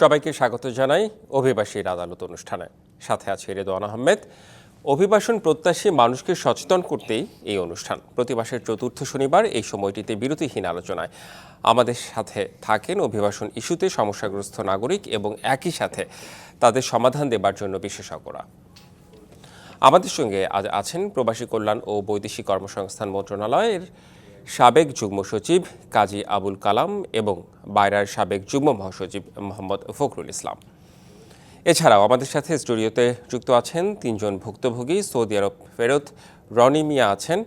সবাইকে স্বাগত জানাই অভিবাসীর আদালত অনুষ্ঠানে। সাথে আছে রেদওয়ান আহমেদ। অভিবাসন প্রত্যাশী মানুষকে সচেতন করতেই এই অনুষ্ঠান। প্রতি মাসের চতুর্থ শনিবার এই সময়টিতে বিরতিহীন আলোচনায় আমাদের সাথে থাকেন অভিবাসন ইস্যুতে সমস্যাগ্রস্ত নাগরিক এবং একই সাথে তাদের সমাধান দেবার জন্য বিশেষজ্ঞরা। আমাদের সঙ্গে আজ আছেন প্রবাসী কল্যাণ ও বৈদেশিক কর্মসংস্থান মন্ত্রণালয়ের সাবেক যুগ্ম সচিব কাজী আবুল কালাম এবং বাইরার সাবেক যুগ্ম মহাসচিব মোহাম্মদ ফখরুল ইসলাম। এছাড়াও আমাদের সাথে স্টুডিওতে যুক্ত আছেন তিনজন ভুক্তভোগী, সৌদি আরব ফেরত রনি মিয়া আছেন।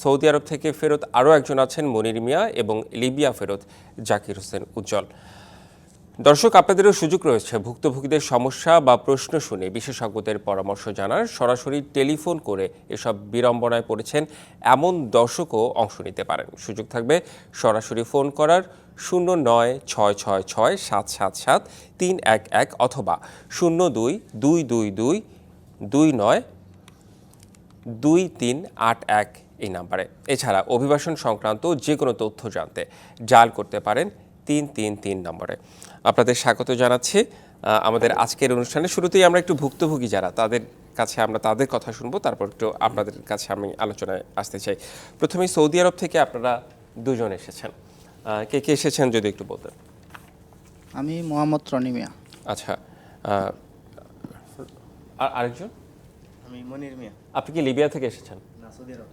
সৌদি আরব থেকে ফেরত আরও একজন আছেন, মনির মিয়া এবং লিবিয়া ফেরত জাকির হোসেন উজ্জ্বল। দর্শক, আপনাদেরও সুযোগ রয়েছে ভুক্তভোগীদের সমস্যা বা প্রশ্ন শুনে বিশেষজ্ঞদের পরামর্শ জানার। সরাসরি টেলিফোন করে এসব বিড়ম্বনায় পড়েছেন এমন দর্শকও অংশ নিতে পারেন। সুযোগ থাকবে সরাসরি ফোন করার শূন্য নয়, ছয় ছয় ছয়, সাত সাত সাত, তিন, এক এক অথবা শূন্য দুই দুই দুই দুই দুই নয়, দুই, তিন, আট, এক এই নাম্বারে। এছাড়া অভিবাসন সংক্রান্ত যে কোনো তথ্য জানতে জাল করতে পারেন তিন তিন তিন নম্বরে। আপনাদের স্বাগত জানাচ্ছি। আমাদের আজকের অনুষ্ঠানে শুরুতেই আমরা একটু ভুক্তভোগী যারা তাদের কাছে আমরা তাদের কথা শুনব তারপর একটু আপনাদের কাছে আমি আলোচনায় আসতে চাই। প্রথমেই সৌদি আরব থেকে আপনারা দুজন এসেছেন। কে কে এসেছেন যদি একটু বলতেন? আমি মোহাম্মদ রনিমিয়া আচ্ছা আর আরেকজন? আমি মনির মিয়া। আপনি কি লিবিয়া থেকে এসেছেন?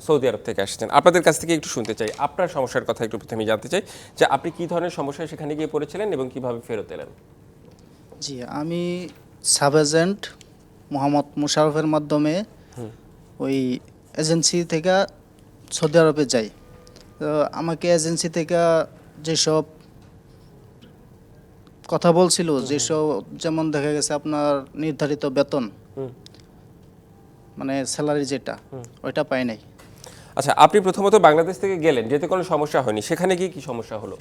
সৌদি আরব। থেকে আসছেন। আপনাদের কাছ থেকে একটু শুনতে চাই। আপনার সমস্যার কথা একটু প্রথমে জানতে চাই যে আপনি কি ধরনের সমস্যায় সেখানে গিয়ে পড়েছিলেন এবং কীভাবে ফেরত এলেন? জি আমি সাব এজেন্ট মোহাম্মদ মুশারফের মাধ্যমে ওই এজেন্সি থেকে সৌদি আরবে যাই। তো আমাকে এজেন্সি থেকে যেসব কথা বলছিল যেসব যেমন দেখা গেছে আপনার নির্ধারিত বেতন। মানে স্যালারি যেটা ওইটা পাই নাই। আচ্ছা আপনি প্রথমত বাংলাদেশ থেকে গেলেন যেতে কোনো সমস্যা হয়নি সেখানে গিয়ে কি সমস্যা হলো?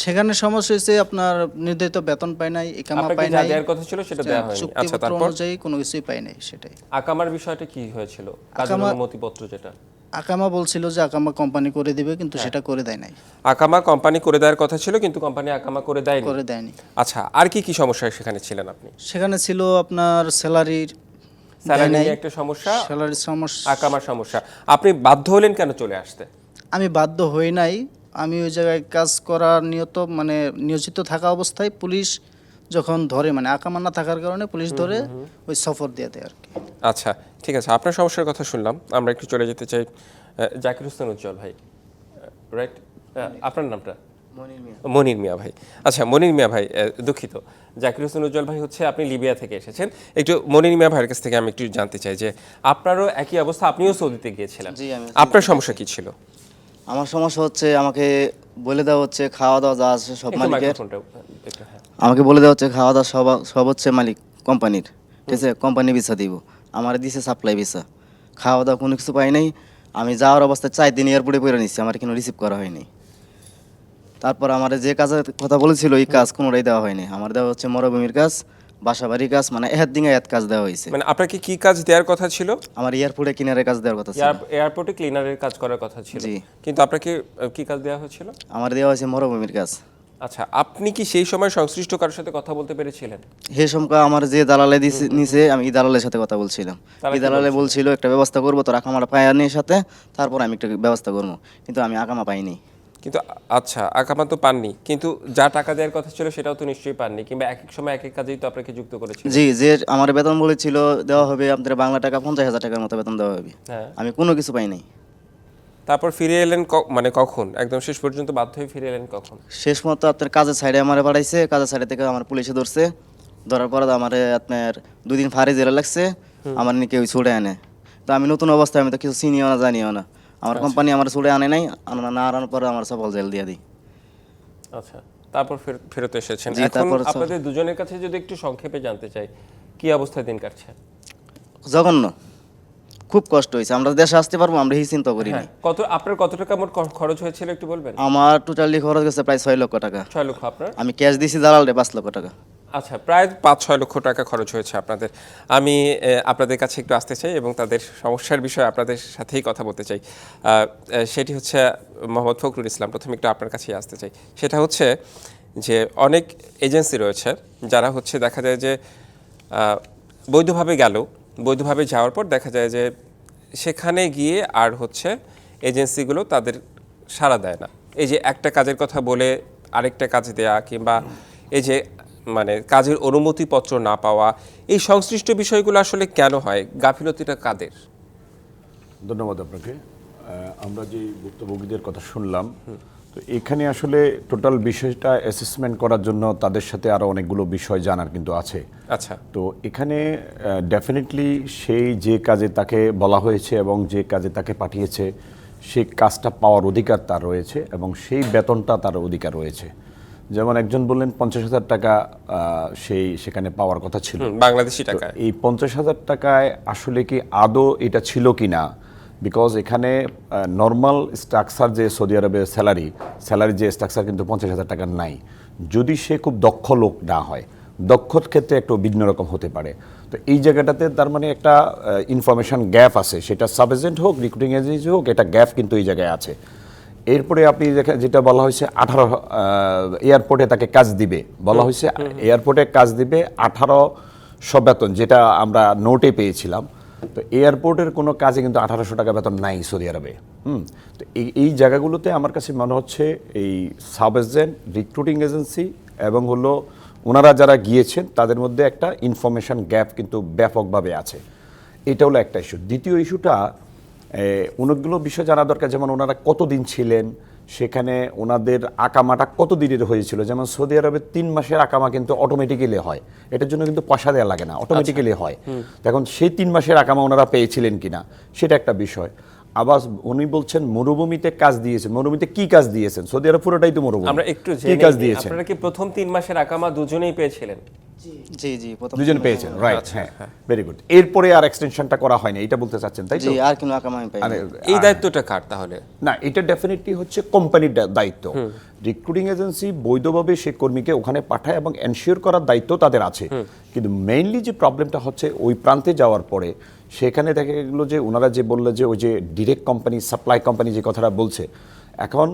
সেখানে সমস্যা হয়েছে আপনার নির্ধারিত বেতন পাই নাই একামা পাই নাই। দেওয়ার কথা ছিল সেটা দেওয়া হয়নি? আচ্ছা তারপর? অনুযায়ী কোনো কিছুই পাই নাই সেটাই। আকামার বিষয়টা কি হয়েছিল? কাজের অনুমতিপত্র যেটা? আকামা বলছিল যে আকামা কোম্পানি করে দিবে কিন্তু হ্যাঁ। সেটা করে দেয় নাই। আকামা কোম্পানি করে দেওয়ার কথা ছিল কিন্তু কোম্পানি আকামা করে দেয়নি? করে দেয়নি। আচ্ছা আর কি কি সমস্যা সেখানে ছিলেন আপনি? সেখানে ছিল আপনার স্যালারির স্যালারি একটা সমস্যা স্যালারির সমস্যা। আকামার সমস্যা। আপনি বাধ্য হলেন কেন চলে আসতে? আমি বাধ্য হই নাই। আমি ওই জায়গায় কাজ করার নিয়ত মানে নিয়োজিত থাকা অবস্থায় পুলিশ যখন ধরে মানে আকামা না থাকার কারণে পুলিশ ধরে ওই সফর দিয়ে দেয় আর কি। আচ্ছা ঠিক আছে। আপনার সমস্যার কথা শুনলাম। আমরা একটু চলে যেতে চাই জাকির হোসেন উজ্জ্বল ভাই। রাইট আপনার নামটা? মনির মিয়া। ভাই। আচ্ছা মনির মিয়া ভাই দুঃখিত। জাকির হোসেন উজ্জ্বল ভাই হচ্ছে আপনি লিবিয়া থেকে এসেছেন। একটু মনির মিয়া ভাইয়ের কাছ থেকে আমি একটু জানতে চাই যে আপনারও একই অবস্থা আপনিও সৌদিতে গিয়েছিলেন। আপনার সমস্যা কি ছিল? আমার সমস্যা হচ্ছে আমাকে বলে দেওয়া হচ্ছে খাওয়া দাওয়া যা আছে সব মালিকের। হ্যাঁ। আমাকে বলে দেওয়া হচ্ছে খাওয়া দাওয়া সব সব হচ্ছে মালিক কোম্পানির। ঠিক আছে? কোম্পানি ভিসা দিব। আমার দিছে সাপ্লাই ভিসা। খাওয়া দাওয়া কোনো কিছু পাই নাই। আমি যাওয়ার অবস্থায় চার দিন এয়ারপোর্টে পড়ে নিচ্ছি আমার কিন্তু রিসিভ করা হয়নি। তারপর আমার যে কাজের কথা বলেছিল এই কাজ কোনোটাই দেওয়া হয়নি। আমার দেওয়া হচ্ছে মরুভূমির কাজ বাসাবাড়ির কাজ মানে এহাত দিনে এত কাজ দেওয়া হয়েছে। মানে আপনাকে কি কাজ দেওয়ার কথা ছিল? আমার এয়ারপোর্টে কিনারে কাজ দেওয়ার কথা ছিল। এয়ারপোর্টে ক্লিনারের কাজ করার কথা ছিল। জি। কিন্তু আপনাকে আহ, কি কাজ দেওয়া হয়েছিল? আমার দেওয়া হয়েছে মরুভূমির কাজ। আচ্ছা আপনি কি সেই সময় সংশ্লিষ্ট কারোর সাথে কথা বলতে পেরেছিলেন? হে সমকা আমার যে দালালে দিছে নিছে আমি এই দালালের সাথে কথা বলছিলাম। এই দালালে বলছিল একটা ব্যবস্থা করব তোর আকামার পায়ানির সাথে তারপর আমি একটা ব্যবস্থা করব। কিন্তু আমি আগামা পাইনি। কিন্তু আচ্ছা আকামা তো পাননি। কিন্তু যা টাকা দেওয়ার কথা ছিল সেটাও তো নিশ্চয়ই পাননি কিংবা এক এক সময় এক এক কাজেই তো আপনাকে যুক্ত করেছে জি যে আমার বেতন বলেছিল দেওয়া হবে আপনাদের বাংলা টাকা পঞ্চাশ হাজার টাকার মতো বেতন দেওয়া হবে। হ্যাঁ। আমি কোনো কিছু পাইনি। তারপর ফিরে এলেন মানে কখন? একদম শেষ পর্যন্ত বাধ্য হয়ে ফিরে এলেন কখন? শেষ মতো আপনার কাজের সাইডে আমার পাঠাইছে কাজের সাইডে থেকে আমার পুলিশে ধরছে। ধরার পর আমার আপনার দুদিন ফারে জেলে লাগছে আমার নিয়ে কেউ ছুটে আনে। তো আমি নতুন অবস্থায় আমি তো কিছু চিনিও না জানিও না। আমার কোম্পানি আমার ছুটে আনে নাই না আনার পরে আমার সফল জেল দিয়ে দিই। আচ্ছা তারপর ফেরত এসেছেন। এখন তারপর আপনাদের দুজনের কাছে যদি একটু সংক্ষেপে জানতে চাই কি অবস্থায় দিন কাটছে? জঘন্য। খুব কষ্ট হয়েছে। আমরা দেশে আসতে পারব আমরা এই চিন্তা করি হ্যাঁ কত আপনার কত টাকা মোট খরচ হয়েছিল একটু বলবেন? আমার টোটালি খরচ গেছে প্রায় ছয় লক্ষ টাকা। ছয় লক্ষ আপনার? আমি ক্যাশ দিছি দালাল রে পাঁচ লক্ষ টাকা। আচ্ছা প্রায় পাঁচ ছয় লক্ষ টাকা খরচ হয়েছে আপনাদের। আমি আপনাদের কাছে একটু আসতে চাই এবং তাদের সমস্যার বিষয়ে আপনাদের সাথেই কথা বলতে চাই। সেটি হচ্ছে মোহাম্মদ ফখরুল ইসলাম। প্রথমে একটু আপনার কাছেই আসতে চাই। সেটা হচ্ছে যে, অনেক এজেন্সি রয়েছে যারা হচ্ছে দেখা যায় যে বৈধভাবে গেল, বৈধভাবে যাওয়ার পর দেখা যায় যে, সেখানে গিয়ে আর হচ্ছে এজেন্সিগুলো তাদের সাড়া দেয় না। এই যে একটা কাজের কথা বলে আরেকটা কাজ দেয়া কিংবা এই যে মানে কাজের অনুমতিপত্র না পাওয়া এই সংশ্লিষ্ট বিষয়গুলো আসলে কেন হয়? গাফিলতিটা কাদের? ধন্যবাদ আপনাকে। আমরা যে ভুক্তভোগীদের কথা শুনলাম তো এখানে আসলে টোটাল বিষয়টা অ্যাসেসমেন্ট করার জন্য তাদের সাথে আরও অনেকগুলো বিষয় জানার কিন্তু আছে। আচ্ছা। তো এখানে ডেফিনেটলি সেই যে কাজে তাকে বলা হয়েছে এবং যে কাজে তাকে পাঠিয়েছে সেই কাজটা পাওয়ার অধিকার তার রয়েছে এবং সেই বেতনটা তার অধিকার রয়েছে। যেমন একজন বললেন পঞ্চাশ হাজার টাকা সেই সেখানে পাওয়ার কথা ছিল। বাংলাদেশি তো টাকায়। এই পঞ্চাশ হাজার টাকায় আসলে কি আদৌ এটা ছিল কি না? বিকজ এখানে নর্মাল স্ট্রাকচার যে সৌদি আরবের স্যালারি স্যালারি যে স্ট্রাকচার কিন্তু পঞ্চাশ হাজার টাকার নাই। যদি সে খুব দক্ষ লোক না হয় দক্ষর ক্ষেত্রে একটু ভিন্ন রকম হতে পারে। তো এই জায়গাটাতে তার মানে একটা ইনফরমেশন গ্যাপ আছে। সেটা সাব এজেন্ট হোক রিক্রুটিং এজেন্সি হোক এটা গ্যাপ কিন্তু এই জায়গায় আছে। এরপরে আপনি যেটা বলা হয়েছে আঠারো এয়ারপোর্টে তাকে কাজ দিবে। বলা হয়েছে এয়ারপোর্টে কাজ দিবে আঠারোশো বেতন যেটা আমরা নোটে পেয়েছিলাম। তো এয়ারপোর্টের কোনো কাজে কিন্তু আঠারোশো টাকা বেতন নাই সৌদি আরবে। হুম তো এই এই জায়গাগুলোতে আমার কাছে মনে হচ্ছে এই সাব এজেন্ট রিক্রুটিং এজেন্সি এবং হলো ওনারা যারা গিয়েছেন তাদের মধ্যে একটা ইনফরমেশন গ্যাপ কিন্তু ব্যাপকভাবে আছে। এটা হলো একটা ইস্যু দ্বিতীয় ইস্যুটা অনেকগুলো বিষয় জানা দরকার। যেমন ওনারা কতদিন ছিলেন সেখানে ওনাদের আকামাটা কত দিনের হয়েছিল? যেমন সৌদি আরবে তিন মাসের আকামা কিন্তু অটোমেটিক্যালি হয়। এটার জন্য কিন্তু পয়সা দেওয়া লাগে না অটোমেটিক্যালি হয়। এখন সেই তিন মাসের আকামা ওনারা পেয়েছিলেন কিনা সেটা একটা বিষয়। আবার উনি বলছেন মরুভূমিতে কাজ দিয়েছেন। মরুভূমিতে কি কাজ দিয়েছেন? সৌদি আরব পুরোটাই তো মরুভূমি। আমরা একটু কি কাজ দিয়েছেন? আপনারা কি প্রথম তিন মাসের আকামা দুজনেই পেয়েছিলেন? জি। জি প্রথম দুজন পেয়েছেন রাইট হ্যাঁ ভেরি গুড এরপরে আর এক্সটেনশনটা করা হয়নি এটা বলতে চাচ্ছেন তাই তো? আর কোনো আকাম আমি পাই এই দায়িত্বটা কার তাহলে? না এটা ডেফিনেটলি হচ্ছে কোম্পানির দায়িত্ব। রিক্রুটিং এজেন্সি বৈধভাবে সে কর্মীকে ওখানে পাঠায় এবং এনশিওর করার দায়িত্ব তাদের আছে। কিন্তু মেইনলি যে প্রবলেমটা হচ্ছে ওই প্রান্তে যাওয়ার পরে সেখানে দেখা গেলো যে ওনারা যে বলল যে ওই যে ডিরেক্ট কোম্পানি সাপ্লাই কোম্পানি যে কথাটা বলছে এখন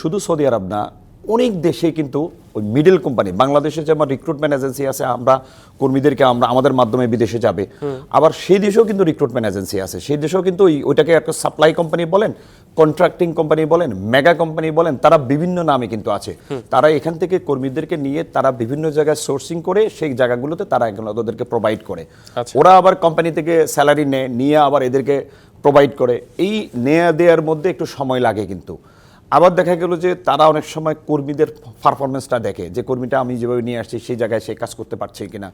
শুধু সৌদি আরব না অনেক দেশে কিন্তু ওই মিডল কোম্পানি বাংলাদেশে যেমন রিক্রুটমেন্ট এজেন্সি আছে আমরা কর্মীদেরকে আমরা আমাদের মাধ্যমে বিদেশে যাবে। আবার সেই দেশেও কিন্তু রিক্রুটমেন্ট এজেন্সি আছে। সেই দেশেও কিন্তু ওই- ওইটাকে একটা সাপ্লাই কোম্পানি বলেন কন্ট্রাক্টিং কোম্পানি বলেন মেগা কোম্পানি বলেন তারা বিভিন্ন নামে কিন্তু আছে। তারা এখান থেকে কর্মীদেরকে নিয়ে তারা বিভিন্ন জায়গায় সোর্সিং করে সেই জায়গাগুলোতে তারা এগুলো ওদেরকে প্রোভাইড করে। আচ্ছা। ওরা আবার কোম্পানি থেকে স্যালারি নেয় নিয়ে আবার এদেরকে প্রোভাইড করে। এই নেয়া দেওয়ার মধ্যে একটু সময় লাগে কিন্তু। আবার দেখা গেল যে তারা অনেক সময় কর্মীদের পারফরমেন্সটা দেখে যে কর্মীটা আমি যেভাবে নিয়ে আসছি সেই জায়গায় সে কাজ করতে পারছে কিনা।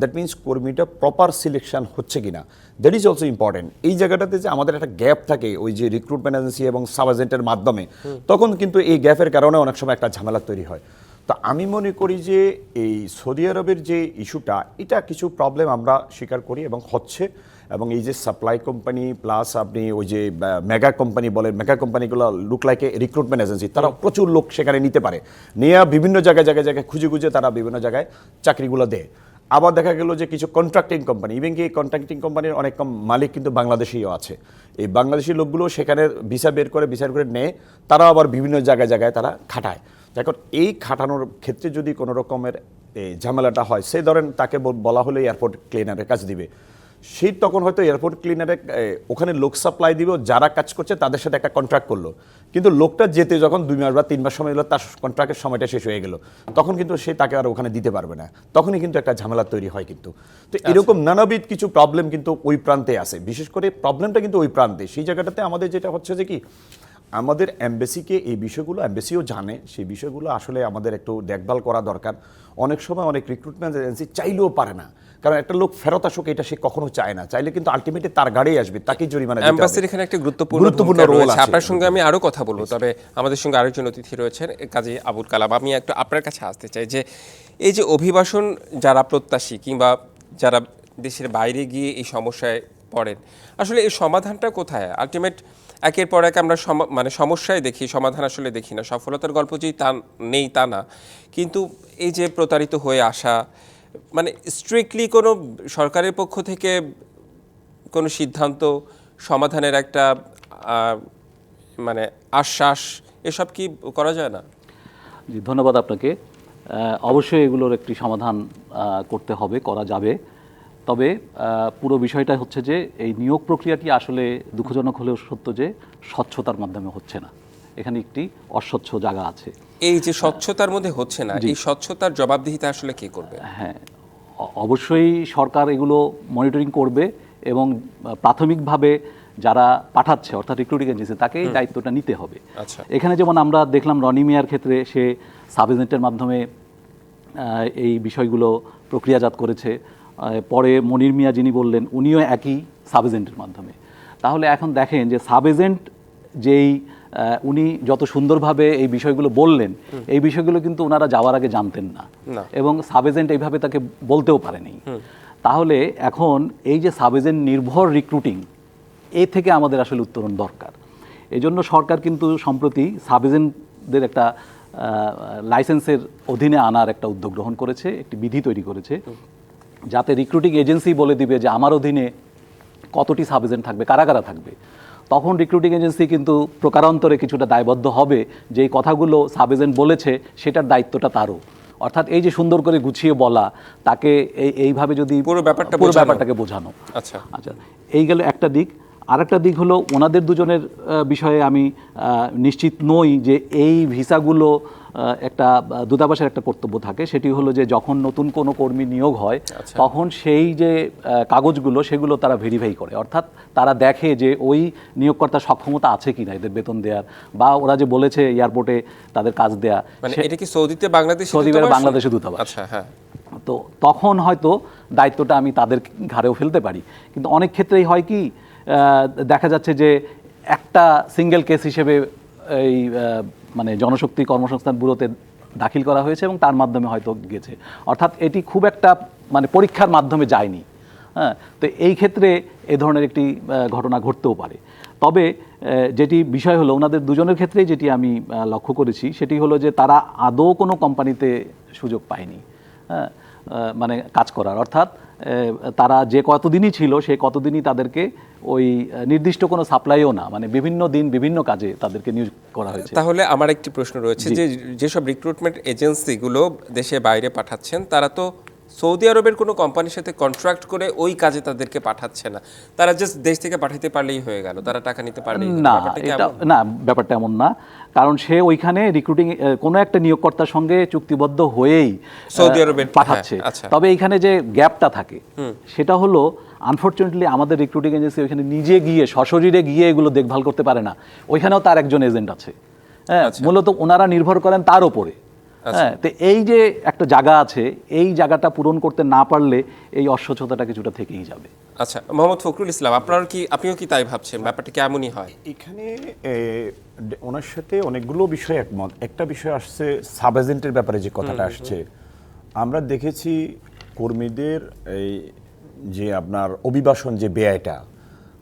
দ্যাট মিনস কর্মীটা প্রপার সিলেকশন হচ্ছে কিনা। দ্যাট ইজ অলসো ইম্পর্টেন্ট এই জায়গাটাতে যে আমাদের একটা গ্যাপ থাকে ওই যে রিক্রুটমেন্ট এজেন্সি এবং সাব এজেন্টের মাধ্যমে তখন কিন্তু এই গ্যাপের কারণে অনেক সময় একটা ঝামেলা তৈরি হয়। তো আমি মনে করি যে এই সৌদি আরবের যে ইস্যুটা এটা কিছু প্রবলেম আমরা স্বীকার করি এবং হচ্ছে এবং এই যে সাপ্লাই কোম্পানি প্লাস আপনি ওই যে মেগা কোম্পানি বলেন মেগা কোম্পানিগুলো লুক লাইকে রিক্রুটমেন্ট এজেন্সি তারা প্রচুর লোক সেখানে নিতে পারে। নিয়ে বিভিন্ন জায়গায় জায়গায় জায়গায় খুঁজে খুঁজে তারা বিভিন্ন জায়গায় চাকরিগুলো দেয়। আবার দেখা গেল যে কিছু কন্ট্রাক্টিং কোম্পানি ইভেন কি কন্ট্রাক্টিং কোম্পানির অনেক কম মালিক কিন্তু বাংলাদেশিও আছে। এই বাংলাদেশি লোকগুলো সেখানে ভিসা বের করে ভিসা করে নেয় তারা আবার বিভিন্ন জায়গায় জায়গায় তারা খাটায়। এখন এই খাটানোর ক্ষেত্রে যদি কোনো রকমের এই ঝামেলাটা হয় সেই ধরেন তাকে বল- বলা হলে এয়ারপোর্ট ক্লিনারের কাজ দিবে। সেই তখন হয়তো এয়ারপোর্ট ক্লিনারে ওখানে লোক সাপ্লাই দিবে যারা কাজ করছে তাদের সাথে একটা কন্ট্রাক্ট করল। কিন্তু লোকটা যেতে যখন দুই মাস বা তিন মাস সময় এলো তার কন্ট্রাক্টের সময়টা শেষ হয়ে গেল। তখন কিন্তু সে তাকে আর ওখানে দিতে পারবে না। তখনই কিন্তু একটা ঝামেলা তৈরি হয় কিন্তু। তো এরকম নানাবিধ কিছু প্রবলেম কিন্তু ওই প্রান্তে আসে বিশেষ করে প্রবলেমটা কিন্তু ওই প্রান্তে। সেই জায়গাটাতে আমাদের যেটা হচ্ছে যে কি আমাদের এমবেসিকে এই বিষয়গুলো এমবেসিও জানে সেই বিষয়গুলো আসলে আমাদের একটু দেখভাল করা দরকার। অনেক সময় অনেক রিক্রুটমেন্ট এজেন্সি চাইলেও পারে না। কারণ একটা লোক ফেরত আসুক এটা সে কখনো চায় না। চাইলে কিন্তু আলটিমেটলি তার গাড়ি আসবে তাকে জরিমানা। অ্যাম্বাসির এখানে একটা গুরুত্বপূর্ণ গুরুত্বপূর্ণ রোল আছে। আপনার সঙ্গে আমি আরও কথা বলব। তবে আমাদের সঙ্গে আরেকজন অতিথি রয়েছেন কাজী আবুল কালাম। আমি একটু আপনার কাছে আসতে চাই যে এই যে অভিবাসন যারা প্রত্যাশী কিংবা যারা দেশের বাইরে গিয়ে এই সমস্যায় পড়েন আসলে এই সমাধানটা কোথায়? আলটিমেট একের পর এক আমরা মানে সমস্যায় দেখি, সমাধান আসলে দেখি না। সফলতার গল্প যেই তা নেই তা না। কিন্তু এই যে প্রতারিত হয়ে আসা মানে স্ট্রিক্টলি কোনো সরকারের পক্ষ থেকে কোনো সিদ্ধান্ত, সমাধানের একটা মানে আশ্বাস, এসব কি করা যায় না? জি, ধন্যবাদ আপনাকে। অবশ্যই এগুলোর একটি সমাধান করতে হবে, করা যাবে। তবে পুরো বিষয়টা হচ্ছে যে এই নিয়োগ প্রক্রিয়াটি আসলে দুঃখজনক হলেও সত্য যে স্বচ্ছতার মাধ্যমে হচ্ছে না। এখানে একটি অস্বচ্ছ জায়গা আছে। এই যে স্বচ্ছতার মধ্যে হচ্ছে না এই স্বচ্ছতার জবাবদিহিতা আসলে কে করবে? হ্যাঁ অবশ্যই সরকার এগুলো মনিটরিং করবে এবং প্রাথমিকভাবে যারা পাঠাচ্ছে অর্থাৎ রিক্রুটিং এজেন্সি তাকে এই দায়িত্বটা নিতে হবে। আচ্ছা। এখানে যেমন আমরা দেখলাম রনি মিয়ার ক্ষেত্রে সে সাব এজেন্টের মাধ্যমে এই বিষয়গুলো প্রক্রিয়াজাত করেছে। পরে মনির মিয়া যিনি বললেন উনিও একই সাব এজেন্টের মাধ্যমে। তাহলে এখন দেখেন যে সাব এজেন্ট যেই উনি যত সুন্দরভাবে এই বিষয়গুলো বললেন এই বিষয়গুলো কিন্তু ওনারা যাওয়ার আগে জানতেন না। এবং সাব এজেন্ট এইভাবে তাকে বলতেও পারেনি। তাহলে এখন এই যে সাব এজেন্ট নির্ভর রিক্রুটিং এ থেকে আমাদের আসলে উত্তরণ দরকার। এই জন্য সরকার কিন্তু সম্প্রতি সাব এজেন্টদের একটা লাইসেন্সের অধীনে আনার একটা উদ্যোগ গ্রহণ করেছে একটি বিধি তৈরি করেছে। যাতে রিক্রুটিং এজেন্সি বলে দিবে যে আমার অধীনে কতটি সাব এজেন্ট থাকবে কারা কারা থাকবে। তখন রিক্রুটিং এজেন্সি কিন্তু প্রকারান্তরে কিছুটা দায়বদ্ধ হবে যে এই কথাগুলো সাব এজেন্ট বলেছে সেটার দায়িত্বটা তারও। অর্থাৎ এই যে সুন্দর করে গুছিয়ে বলা তাকে এই এইভাবে যদি পুরো ব্যাপারটা পুরো ব্যাপারটাকে বোঝানো। আচ্ছা। আচ্ছা এই গেল একটা দিক। আরেকটা দিক হলো ওনাদের দুজনের বিষয়ে আমি নিশ্চিত নই যে এই ভিসাগুলো একটা দূতাবাসের একটা কর্তব্য থাকে। সেটি হলো যে যখন নতুন কোনো কর্মী নিয়োগ হয় তখন সেই যে কাগজগুলো সেগুলো তারা ভেরিফাই করে। অর্থাৎ তারা দেখে যে ওই নিয়োগকর্তার সক্ষমতা আছে কিনা এদের বেতন দেওয়ার বা ওরা যে বলেছে এয়ারপোর্টে তাদের কাজ দেয়া মানে এটা কি সৌদিতে বাংলাদেশ সৌদি বাংলাদেশে দূতাবাস। আচ্ছা হ্যাঁ। তো তখন হয়তো দায়িত্বটা আমি তাদের ঘাড়েও ফেলতে পারি। কিন্তু অনেক ক্ষেত্রেই হয় কি দেখা যাচ্ছে যে একটা সিঙ্গেল কেস হিসেবে এই মানে জনশক্তি কর্মসংস্থান ব্যুরোতে দাখিল করা হয়েছে এবং তার মাধ্যমে হয়তো গেছে। অর্থাৎ এটি খুব একটা মানে পরীক্ষার মাধ্যমে যায়নি। হ্যাঁ তো এই ক্ষেত্রে এ ধরনের একটি ঘটনা ঘটতেও পারে। তবে যেটি বিষয় হলো, ওনাদের দুজনের ক্ষেত্রেই যেটি আমি লক্ষ্য করেছি, সেটি হলো যে তারা আদৌ কোনো কোম্পানিতে সুযোগ পায়নি। হ্যাঁ মানে কাজ করার। অর্থাৎ তারা যে কতদিনই ছিল সে কতদিনই তাদেরকে ওই নির্দিষ্ট কোনো সাপ্লাইও না মানে বিভিন্ন দিন বিভিন্ন কাজে তাদেরকে নিয়োগ করা হয়েছে। তাহলে আমার একটি প্রশ্ন রয়েছে যে যেসব রিক্রুটমেন্ট এজেন্সিগুলো দেশে বাইরে পাঠাচ্ছেন তারা তো সৌদি আরবের কোনো কোম্পানির সাথে কন্ট্রাক্ট করে ওই কাজে তাদেরকে পাঠাচ্ছে না। তারা জাস্ট দেশ থেকে পাঠাতে পারলেই হয়ে গেল তারা টাকা নিতে পারলেই। না? না ব্যাপারটা এমন না। কারণ সে ওইখানে রিক্রুটিং কোনো একটা নিয়োগকর্তার সঙ্গে চুক্তিবদ্ধ হয়েই সৌদি আহ, আরবের- পাঠাচ্ছে। হ্যাঁ, আচ্ছা। তবে এইখানে যে গ্যাপটা থাকে সেটা হলো আনফর্চুনেটলি আমাদের রিক্রুটিং এজেন্সি ওইখানে নিজে গিয়ে সশরীরে গিয়ে এগুলো দেখভাল করতে পারে না। ওইখানেও তার একজন এজেন্ট আছে। হ্যাঁ আচ্ছা। মূলত ওনারা নির্ভর করেন তার ওপরে। হ্যাঁ তো এই যে একটা জায়গা আছে এই জায়গাটা পূরণ করতে না পারলে এই অস্বচ্ছতাটা কিছুটা থেকেই যাবে। আচ্ছা মোহাম্মদ ফখরুল ইসলাম আপনার কি আপনিও কি তাই ভাবছেন? ব্যাপারটা কেমনই হয়? এখানে ওনার সাথে অনেকগুলো বিষয় একমত। একটা বিষয় আসছে সাব এজেন্টের ব্যাপারে যে কথাটা আসছে। আমরা দেখেছি কর্মীদের এই যে আপনার অভিবাসন যে ব্যয়টা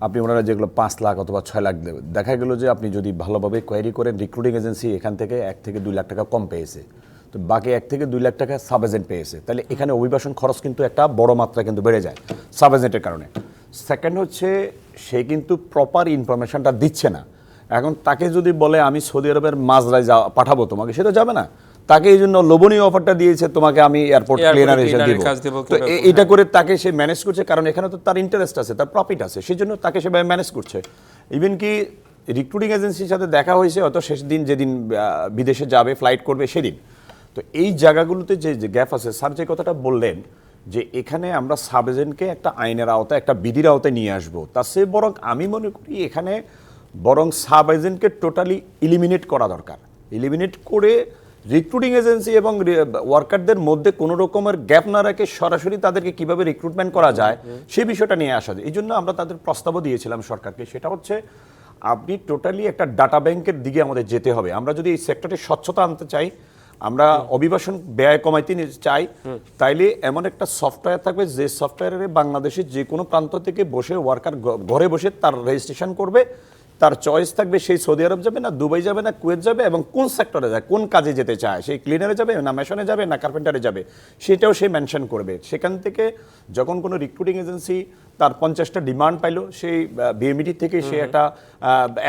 আপনি ওনারা যেগুলো পাঁচ লাখ অথবা ছয় লাখ দেখা গেল যে আপনি যদি ভালোভাবে কোয়ারি করেন রিক্রুটিং এজেন্সি এখান থেকে এক থেকে দুই লাখ টাকা কম পেয়েছে। তো বাকি এক থেকে দুই লাখ টাকা সাব এজেন্ট পেয়েছে। তাহলে এখানে অভিবাসন খরচ কিন্তু একটা বড় মাত্রা কিন্তু বেড়ে যায় সাব এজেন্টের কারণে। সেকেন্ড হচ্ছে সে কিন্তু প্রপার ইনফরমেশনটা দিচ্ছে না। এখন তাকে যদি বলে আমি সৌদি আরবের মাজরায় যা পাঠাবো তোমাকে সেটা যাবে না। তাকে এই জন্য লোভনীয় অফারটা দিয়েছে তোমাকে আমি এয়ারপোর্ট ক্লিনার হিসেবে দিব। তো এটা করে তাকে সে ম্যানেজ করছে কারণ এখানে তো তার ইন্টারেস্ট আছে তার প্রফিট আছে সেই জন্য তাকে সেভাবে ম্যানেজ করছে। ইভেন কি রিক্রুটিং এজেন্সির সাথে দেখা হয়েছে অত শেষ দিন যেদিন বিদেশে যাবে ফ্লাইট করবে সেদিন। তো এই জায়গাগুলোতে যে গ্যাপ আছে, স্যার যে কথাটা বললেন যে এখানে আমরা সাব এজেন্টকে একটা আইনের আওতায়, একটা বিধির আওতায় নিয়ে আসব, তার সে বরং আমি মনে করি এখানে বরং সাব এজেন্টকে টোটালি ইলিমিনেট করা দরকার। ইলিমিনেট করে রিক্রুটিং এজেন্সি এবং ওয়ার্কারদের মধ্যে কোনো রকমের গ্যাপ না রেখে সরাসরি তাদেরকে কীভাবে রিক্রুটমেন্ট করা যায় সেই বিষয়টা নিয়ে আসা যায়। এই জন্য আমরা তাদের প্রস্তাবও দিয়েছিলাম সরকারকে, সেটা হচ্ছে আপনি টোটালি একটা ডাটা ব্যাংকের দিকে আমাদের যেতে হবে। আমরা যদি এই সেক্টরে স্বচ্ছতা আনতে চাই আমরা অভিবাসন ব্যয় কমাইতে চাই, তাইলে এমন একটা সফটওয়্যার থাকবে যে সফটওয়্যারে বাংলাদেশের যে কোনো প্রান্ত থেকে বসে ওয়ার্কার ঘরে বসে তার রেজিস্ট্রেশন করবে, তার চয়েস থাকবে সেই সৌদি আরব যাবে না, দুবাই যাবে না, কুয়েত যাবে এবং কোন সেক্টরে যায়, কোন কাজে যেতে চায়, সেই ক্লিনারে যাবে না মেশনে যাবে না কার্পেন্টারে যাবে, সেটাও সে মেনশন করবে। সেখান থেকে যখন কোনো রিক্রুটিং এজেন্সি তার পঞ্চাশটা ডিমান্ড পাইলো। সেই বিএমইটি থেকে সে একটা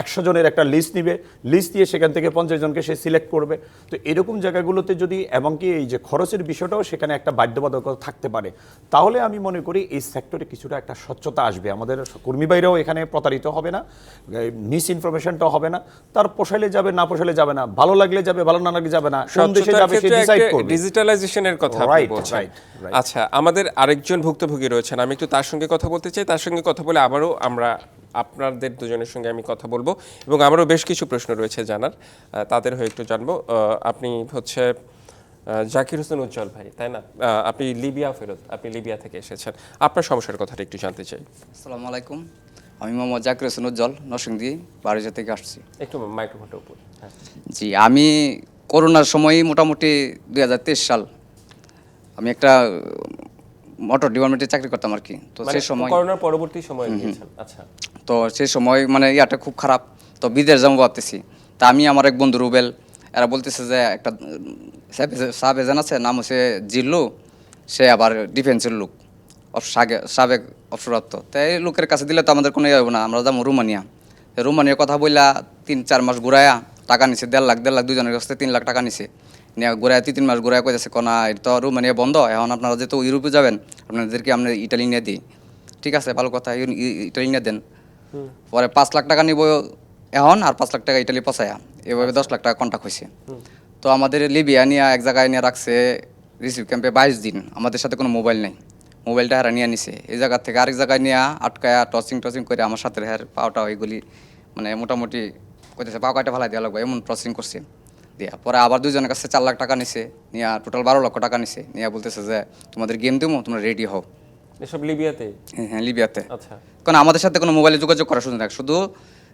একশো জনের একটা লিস্ট নিবে। লিস্ট দিয়ে সেখান থেকে পঞ্চাশ জনকে সে সিলেক্ট করবে। তো এরকম জায়গাগুলোতে যদি এমনকি এই যে খরচের বিষয়টাও সেখানে একটা বাধ্যবাধকতা থাকতে পারে তাহলে আমি মনে করি এই সেক্টরে কিছুটা একটা স্বচ্ছতা আসবে। আমাদের কর্মী বাইরেও এখানে প্রতারিত হবে না মিস ইনফরমেশনটাও হবে না। তার পোষাইলে যাবে না পোষাইলে যাবে না। ভালো লাগলে যাবে ভালো না লাগলে যাবে না। কোন দেশে যাবে সে ডিসাইড করবে। ডিজিটালাইজেশনের কথা. আচ্ছা আমাদের আরেকজন ভুক্তভোগী রয়েছেন। আমি একটু তার সঙ্গে কথা বলতে চাই তার সঙ্গে কথা বলে আবারও আমরা আপনাদের দুজনের সঙ্গে আমি কথা বলব এবং আমারও বেশ কিছু প্রশ্ন রয়েছে জানার তাদের হয়ে একটু জানব। আপনি হচ্ছে জাকির হোসেন উজ্জ্বল ভাই তাই না? আপনি লিবিয়া ফেরত আপনি লিবিয়া থেকে এসেছেন। আপনার সমস্যার কথাটা একটু জানতে চাই। আসসালামু আলাইকুম আমি মোহাম্মদ জাকির হোসেন উজ্জ্বল নরসিংদী বাড়িজা থেকে আসছি। একটু মাইক্রোফোনটা উপর হ্যাঁ। জি আমি করোনার সময় মোটামুটি দুই হাজার তেইশ সাল আমি একটা মোটর ডিপার্টমেন্টে চাকরি করতাম আর কি। তো মানে সেই সময় করোনার পরবর্তী সময় আচ্ছা। তো সেই সময় মানে ইয়াটা খুব খারাপ। তো বিদেশ যাব ভাবতেছি। তা আমি আমার এক বন্ধু রুবেল এরা বলতেছে যে একটা সাব এজেন্ট আছে নাম হচ্ছে জিল্লু। সে আবার ডিফেন্সের লোক সাবেক অবসরপ্রাপ্ত তাই এই লোকের কাছে দিলে তো আমাদের কোনো ইয়ে হবে না আমরা যাব রুমানিয়া। রুমানিয়ার কথা বললা তিন চার মাস ঘুরায়া টাকা নিছে দেড় লাখ দেড় লাখ দুজনের কাছে তিন লাখ টাকা নিছে। নিয়ে ঘুরায় তিন তিন মাস ঘুরায় কইতেছে কোনা এটা তো রুমানিয়া বন্ধ এখন আপনারা যেহেতু ইউরোপে যাবেন আপনাদেরকে আমরা ইটালি নিয়ে দিই। ঠিক আছে ভালো কথা ইটালি নিয়ে দেন। পরে পাঁচ লাখ টাকা নিব এখন আর পাঁচ লাখ টাকা ইটালি পচায়া এভাবে দশ লাখ টাকা কন্ট্যাক্ট হয়েছে তো আমাদের লিবিয়া নিয়ে এক জায়গায় নিয়ে রাখছে রিসিভ ক্যাম্পে বাইশ দিন। আমাদের সাথে কোনো মোবাইল নেই। মোবাইলটা হারা নিয়ে নিছে। এই জায়গা থেকে আরেক জায়গায় নিয়ে আটকায়া টসিং টসিং করে আমার সাথে হের পাওটা ওইগুলি মানে মোটামুটি কইতেছে পাও কাটা ফেলাই দেওয়া লাগবে এমন টচিং করছে। দিয়া। পরে আবার দুজনের কাছে চার লাখ টাকা নিছে নিয়ে টোটাল বারো লক্ষ টাকা নিছে। নিয়ে বলতেছে যে তোমাদের গেম দেবো তোমরা রেডি হও। এসব লিবিয়াতে? হ্যাঁ হ্যাঁ লিবিয়াতে। আচ্ছা। কারণ আমাদের সাথে কোনো মোবাইলে যোগাযোগ করার সুযোগ নেই। শুধু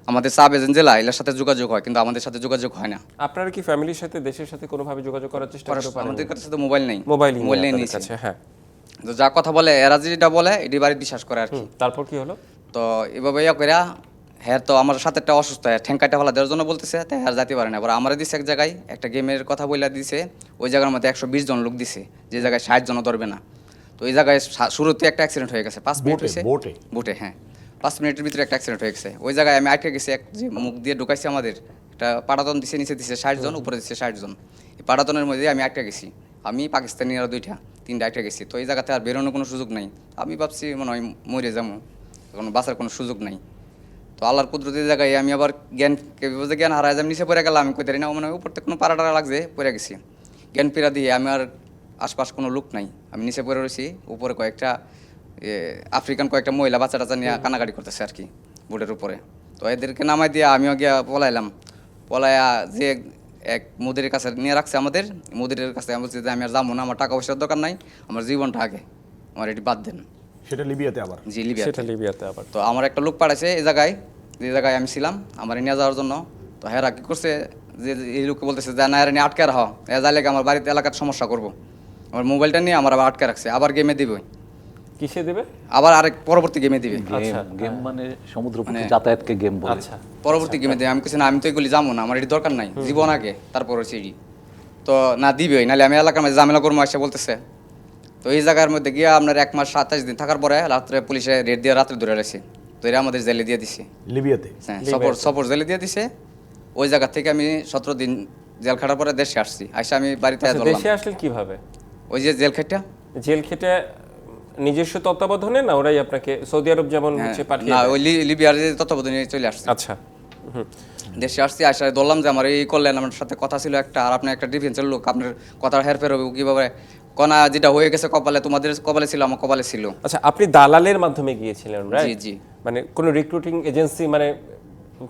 আমাদের সাব এজেন্ট জেলা এলার সাথে যোগাযোগ হয় কিন্তু আমাদের সাথে যোগাযোগ হয় না। আপনারা কি ফ্যামিলির সাথে দেশের সাথে কোনোভাবে যোগাযোগ করার চেষ্টা করতে পারেন? আমাদের কাছে তো মোবাইল নেই। মোবাইল মোবাইল নেই কাছে হ্যাঁ। তো যা কথা বলে এরা যেটা বলে এটি বাড়ি বিশ্বাস করে আর কি। তারপর কি হলো? তো এভাবে ইয়া করে হ্যাঁ তো আমার সাথে একটা অসুস্থ হ্যাঁ ঠেঙ্কাটা ফেলা দেওয়ার জন্য বলতেছে তাই আর যাতে পারে না। এবার আমার দিছে এক জায়গায় একটা গেমের কথা বলে দিছে ওই জায়গার মধ্যে একশো বিশ জন লোক দিছে যে জায়গায় ষাট জন ধরবে না। তো ওই জায়গায় শুরুতে একটা অ্যাক্সিডেন্ট হয়ে গেছে পাঁচ মিনিট হয়েছে বোটে? হ্যাঁ। পাঁচ মিনিটের ভিতরে একটা অ্যাক্সিডেন্ট হয়ে গেছে। ওই জায়গায় আমি আটকে গেছি এক যে মুখ দিয়ে ঢুকাইছে আমাদের একটা পাড়াতন দিছে নিচে দিছে ষাট জন উপরে দিচ্ছে ষাট জন। এই পাড়াতনের মধ্যে আমি আটকে গেছি। আমি পাকিস্তানিরা দুইটা তিনটা আটকে গেছি। তো এই জায়গাতে আর বেরোনোর কোনো সুযোগ নাই। আমি ভাবছি মনে হয় মরে যাব। এখন বাঁচার কোনো সুযোগ নাই। তো আল্লাহর কুদরতের জায়গায় আমি আবার জ্ঞান জ্ঞান হারায় আমি নিচে পড়ে গেলাম, আমি পারি না মানে উপর থেকে কোনো পাড়া টাড়া লাগছে, পড়ে গেছি। জ্ঞান ফেরা দিয়ে আমি আর আশপাশ কোনো লোক নাই। আমি নিচে পড়ে রয়েছি, উপরে কয়েকটা আফ্রিকান কয়েকটা মহিলা বাচ্চা টাচ্চা নিয়ে কানাকাটি করতেছে আর কি, বোটের উপরে। তো এদেরকে নামাই দিয়ে আমিও গিয়া পলাইলাম। পলাইয়া যে এক মুদিরের কাছে নিয়ে রাখছে আমাদের, মুদিরের কাছে আমি বলছি যে আমি আর যাব না, আমার টাকা পয়সার দরকার নাই, আমার জীবনটা আগে, আমার এটি বাদ দেন। সেটা লিবিয়াতে আবার। জি লিবিয়া সেটা লিবিয়াতে আবার। তো আমার একটা লোক পাঠাইছে এই জায়গায় যে জায়গায় আমি ছিলাম আমার নিয়ে যাওয়ার জন্য। তো হেরা কি করছে যে এই লোককে বলতেছে যে না এরা নিয়ে আটকে রাখো। এ যাইলে আমার বাড়িতে এলাকার সমস্যা করব? আমার মোবাইলটা নিয়ে আমার আবার আটকে রাখছে আবার গেমে দিবে। কিসে দেবে? আবার আরেক পরবর্তী গেমে দিবে। আচ্ছা, গেম গেম মানে সমুদ্র মানে- যাতায়াতকে গেম বলে। আচ্ছা পরবর্তী গেমে দিবে। আমি কিছু না আমি তো এগুলি যাব না আমার এটি দরকার নাই। জীবন আগে তারপর হচ্ছে তো না দিবে নাহলে আমি এলাকার মধ্যে ঝামেলা করব এসে বলতেছে। তো এই জায়গার মধ্যে গিয়ে আপনার এক মাস সাতাশ দিন থাকার পরে রাত্রে পুলিশে রেড দিয়ে রাত্রে ধরে রাখছে। তো এরা আমাদের জেলে দিয়ে দিছে। লিবিয়াতে? হ্যাঁ সপর সপর জেলে দিয়ে দিছে। ওই জায়গা থেকে আমি সতেরো দিন জেল খাটার পরে দেশে আসছি। আসে আমি বাড়িতে আচ্ছা, দেশে আসলেন কীভাবে? ওই যে জেল খেটটা জেল খেটে নিজস্ব তত্ত্বাবধানে না ওরাই আপনাকে সৌদি আরব যেমন হচ্ছে পাঠিয়ে না ওই লিবিয়ার যে তত্ত্বাবধানে চলে আসছে। আচ্ছা দেশে আসছি আসে ধরলাম যে আমার এই করলেন আমার সাথে কথা ছিল একটা আর আপনি একটা ডিফেন্সের লোক আপনার কথা হেরফের হবে কীভাবে? কনা যেটা হয়ে গেছে কপালে তোমাদের কপালে ছিল আমার কপালে ছিল। আচ্ছা আপনি দালালের মাধ্যমে গিয়েছিলেন রাইট জি, জি। মানে কোনো রিক্রুটিং এজেন্সি মানে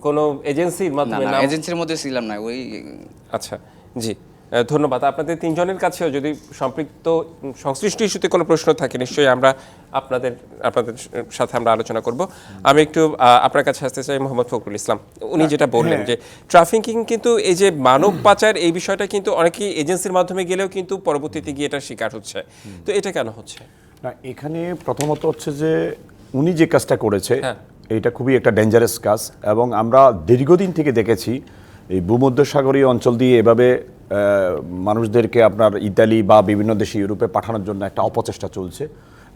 কোনো এজেন্সির না মাধ্যমে না এজেন্সির মধ্যে ছিলাম না ওই আচ্ছা জি। ধন্যবাদ। আপনাদের তিনজনের কাছেও যদি সম্পৃক্ত সংশ্লিষ্ট ইস্যুতে কোনো প্রশ্ন থাকে নিশ্চয়ই আমরা আপনাদের আপনাদের সাথে আমরা আলোচনা করব। আমি একটু আপনার কাছে আসতে চাই মোহাম্মদ ফখরুল ইসলাম। উনি যেটা বললেন যে ট্রাফিকিং কিন্তু এই যে মানব পাচার এই বিষয়টা কিন্তু অনেকেই এজেন্সির মাধ্যমে গেলেও কিন্তু পরবর্তীতে গিয়ে এটা শিকার হচ্ছে। তো এটা কেন হচ্ছে? না এখানে প্রথমত হচ্ছে যে উনি যে কাজটা করেছে হ্যাঁ। এটা খুবই একটা ডেঞ্জারাস কাজ এবং আমরা দীর্ঘদিন থেকে দেখেছি এই ভূমধ্যসাগরীয় অঞ্চল দিয়ে এভাবে মানুষদেরকে আপনার ইতালি বা বিভিন্ন দেশে ইউরোপে পাঠানোর জন্য একটা অপচেষ্টা চলছে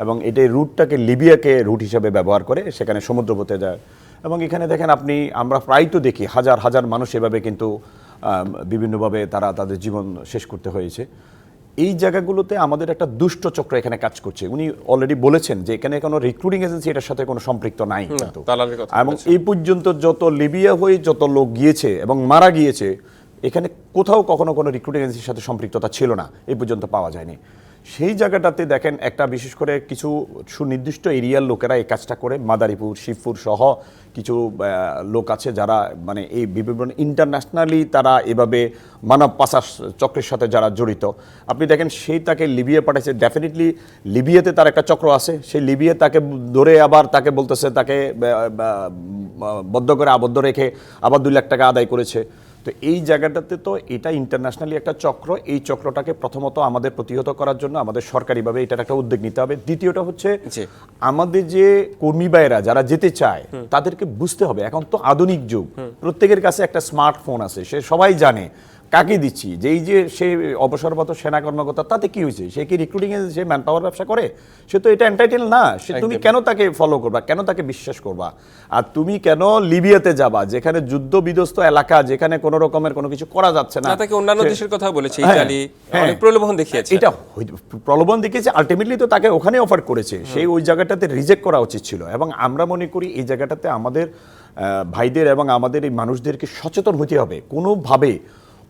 এবং এটা এই রুটটাকে লিবিয়াকে রুট হিসাবে ব্যবহার করে সেখানে সমুদ্রপথে যায়। এবং এখানে দেখেন আপনি আমরা প্রায় তো দেখি হাজার হাজার মানুষ এভাবে কিন্তু বিভিন্নভাবে তারা তাদের জীবন শেষ করতে হয়েছে। এই জায়গাগুলোতে আমাদের একটা দুষ্ট চক্র এখানে কাজ করছে। উনি অলরেডি বলেছেন যে এখানে কোনো রিক্রুটিং এজেন্সি এটার সাথে কোনো সম্পৃক্ত নাই কিন্তু। এবং এই পর্যন্ত যত লিবিয়া হয়ে যত লোক গিয়েছে এবং মারা গিয়েছে এখানে কোথাও কখনো কোনো রিক্রুটিং এজেন্সির সাথে সম্পৃক্ততা ছিল না, এই পর্যন্ত পাওয়া যায়নি। সেই জায়গাটাতে দেখেন একটা বিশেষ করে কিছু সুনির্দিষ্ট এরিয়ার লোকেরা এই কাজটা করে, মাদারীপুর, শিবপুর সহ কিছু লোক আছে যারা মানে এই বিভিন্ন ইন্টারন্যাশনালি তারা এভাবে মানব পাচার চক্রের সাথে যারা জড়িত। আপনি দেখেন সেই তাকে লিবিয়া পাঠাইছে ডেফিনেটলি লিবিয়াতে তার একটা চক্র আছে, সেই লিবিয়া তাকে ধরে আবার তাকে বলতেছে, তাকে বদ্ধ করে আবদ্ধ রেখে আবার দুই লাখ টাকা আদায় করেছে। তো এই জায়গাটাতে তো এটা ইন্টারন্যাশনালি একটা চক্র। এই চক্রটাকে প্রথমত আমাদের প্রতিহত করার জন্য আমাদের সরকারিভাবে এটার একটা উদ্যোগ নিতে হবে। দ্বিতীয়টা হচ্ছে আমাদের যে কর্মী ভাইয়েরা যারা যেতে চায় তাদেরকে বুঝতে হবে। এখন তো আধুনিক যুগ। প্রত্যেকের কাছে একটা স্মার্টফোন আছে। সে সবাই জানে। কাকে দিচ্ছি যে এই যে সে অবসরগত সেনা কর্মকর্তা তাতে কি হয়েছে? সে কি রিক্রুটিং এ সে ম্যান পাওয়ার ব্যবসা করে? সে তো এটা এন্টাইটেল না। সে তুমি কেন তাকে ফলো করবা? কেন তাকে বিশ্বাস করবা? আর তুমি কেন লিবিয়াতে যাবা যেখানে যুদ্ধ বিধ্বস্ত এলাকা যেখানে কোনো রকমের কোনো কিছু করা যাচ্ছে না? তাকে অন্যান্য দেশের কথা বলেছে হ্যাঁ, ইতালি হ্যাঁ। অনেক প্রলোভন দেখিয়েছে। এটা প্রলোভন দেখিয়েছে আলটিমেটলি তো তাকে ওখানে অফার করেছে। সেই ওই জায়গাটাতে রিজেক্ট করা উচিত ছিল। এবং আমরা মনে করি এই জায়গাটাতে আমাদের ভাইদের এবং আমাদের এই মানুষদেরকে সচেতন হতে হবে। কোনোভাবে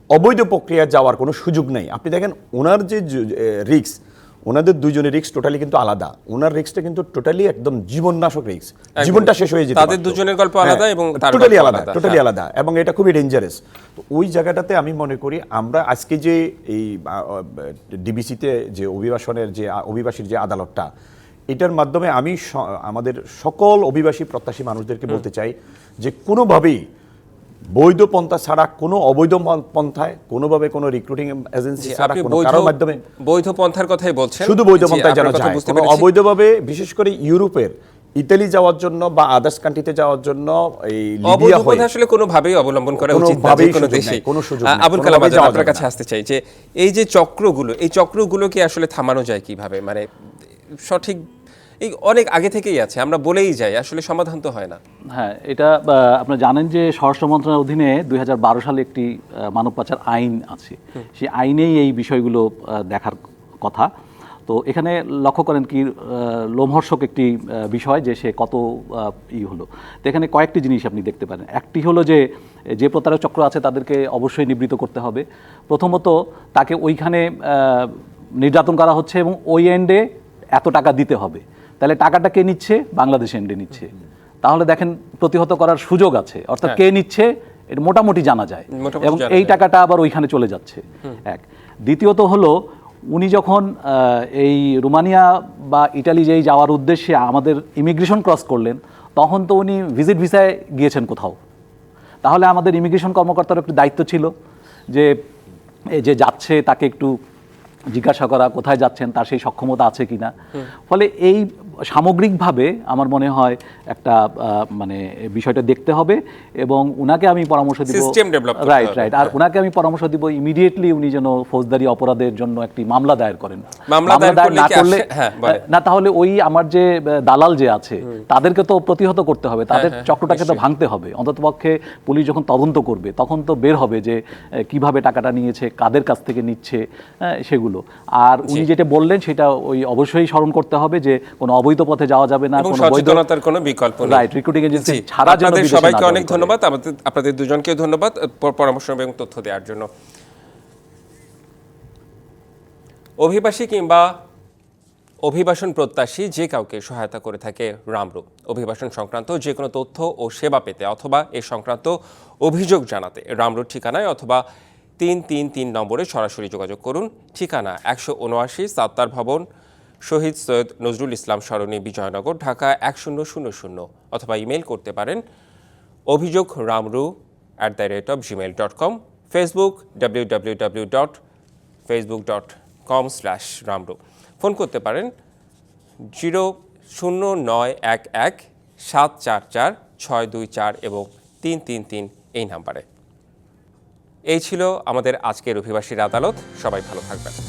অবৈধ প্রক্রিয়া যাওয়ার কোনো সুযোগ নেই। আপনি দেখেন ওনার যে রিক্স ওনাদের দুজনের রিক্স টোটালি কিন্তু আলাদা। ওনার রিক্সটা কিন্তু টোটালি একদম জীবননাশক রিক্স জীবনটা শেষ হয়ে যেতে তাদের দুজনের গল্প আলাদা এবং টোটালি আলাদা টোটালি হ্যাঁ। আলাদা এবং এটা খুবই ডেঞ্জারাস তো ওই জায়গাটাতে আমি মনে করি আমরা আজকে যে এই ডিবিসিতে যে অভিবাসনের যে অভিবাসীর যে আদালতটা এটার মাধ্যমে আমি আমাদের সকল অভিবাসী প্রত্যাশী মানুষদেরকে বলতে চাই যে কোনোভাবেই বৈধ পন্থা ছাড়া কোনো অবৈধ পন্থায় কোনোভাবে কোনো রিক্রুটিং এজেন্সি ছাড়া কোনো কারোর মাধ্যমে বৈধ পন্থার কথাই বলছেন। শুধু বৈধ পন্থায় যেন যায়। কোনো অবৈধভাবে বিশেষ করে ইউরোপের ইতালি যাওয়ার জন্য বা আদার্স কান্ট্রিতে যাওয়ার জন্য এই লিবিয়া হয়ে আসলে কোনোভাবেই অবলম্বন করা উচিত না কোনো দেশে কোনো সুযোগ নেই, আবুল কালাম আজাদ আপনার কাছে আসতে চাই যে এই যে চক্রগুলো এই চক্রগুলোকে আসলে থামানো যায় কীভাবে? মানে সঠিক এই অনেক আগে থেকেই আছে আমরা বলেই যাই আসলে সমাধান তো হয় না। হ্যাঁ এটা আপনারা জানেন যে স্বরাষ্ট্র মন্ত্রণালয়ের অধীনে দুই হাজার বারো সালে একটি মানব পাচার আইন আছে। সেই আইনেই এই বিষয়গুলো দেখার কথা। তো এখানে লক্ষ্য করেন কি লোমহর্ষক একটি বিষয় যে সে কত ই হলো। তো এখানে কয়েকটি জিনিস আপনি দেখতে পারেন। একটি হলো যে যে প্রতারক চক্র আছে তাদেরকে অবশ্যই নিবৃত্ত করতে হবে। প্রথমত তাকে ওইখানে নির্যাতন করা হচ্ছে এবং ওই এন্ডে এত টাকা দিতে হবে। তাহলে টাকাটা কে নিচ্ছে? বাংলাদেশ এন্ডে নিচ্ছে। তাহলে দেখেন প্রতিহত করার সুযোগ আছে। অর্থাৎ কে নিচ্ছে এটা মোটামুটি জানা যায়। এবং এই টাকাটা আবার ওইখানে চলে যাচ্ছে। এক। দ্বিতীয়ত হলো উনি যখন এই রোমানিয়া বা ইটালি যেই যাওয়ার উদ্দেশ্যে আমাদের ইমিগ্রেশন ক্রস করলেন তখন তো উনি ভিজিট ভিসায় গিয়েছেন কোথাও। তাহলে আমাদের ইমিগ্রেশন কর্মকর্তার একটু দায়িত্ব ছিল যে এই যে যাচ্ছে তাকে একটু জিজ্ঞাসা করা কোথায় যাচ্ছেন তার সেই সক্ষমতা আছে কিনা। ফলে এই সামগ্রিকভাবে আমার মনে হয় একটা মানে বিষয়টা দেখতে হবে এবং উনাকে আমি পরামর্শ দিব। রাইট রাইট আর উনাকে আমি পরামর্শ দিব ইমিডিয়েটলি উনি যেন ফৌজদারি অপরাধের জন্য একটি মামলা দায়ের করেন। মামলা দায়ের না করলে হ্যাঁ। না তাহলে ওই আমার যে দালাল যে আছে তাদেরকে তো প্রতিহত করতে হবে তাদের হ্যাঁ, চক্রটাকে তো ভাঙতে হবে। অন্ততপক্ষে পুলিশ যখন তদন্ত করবে তখন তো বের হবে যে কীভাবে টাকাটা নিয়েছে কাদের কাছ থেকে নিচ্ছে হ্যাঁ, সেগুলো। আর উনি যেটা বললেন সেটা ওই অবশ্যই স্মরণ করতে হবে যে কোনো অবৈধ পথে যাওয়া যাবে না কোনো সচেতনতার কোনো বিকল্প নেই। রাইট রিক্রুটিং এজেন্সি ছাড়া যেন আপনাদের সবাইকে অনেক ধন্যবাদ। আমাদের আপনাদের দুজনকে ধন্যবাদ পরামর্শ এবং তথ্য দেওয়ার জন্য। অভিবাসী কিংবা অভিবাসন প্রত্যাশী যে কাউকে সহায়তা করে থাকে রামরূপ। অভিবাসন সংক্রান্ত যে কোনো তথ্য ও সেবা পেতে অথবা এ সংক্রান্ত অভিযোগ জানাতে রামরুট ঠিকানায় অথবা তিন তিন তিন নম্বরে সরাসরি যোগাযোগ করুন। ঠিকানা একশো উনআশি সাত্তার ভবন শহীদ সৈয়দ নজরুল ইসলাম সরণি বিজয়নগর, ঢাকা এক শূন্য শূন্য শূন্য অথবা ইমেল করতে পারেন অভিযোগ Ramru at the rate of Gmail dot com Facebook W W W dot Facebook dot com slash Ramru phone করতে পারেন জিরো শূন্য নয় এক এক সাত চার চার ছয় দুই চার এবং তিন তিন তিন এই নাম্বারে। এই ছিল আমাদের আজকের অভিবাসীর আদালত। সবাই ভালো থাকবেন।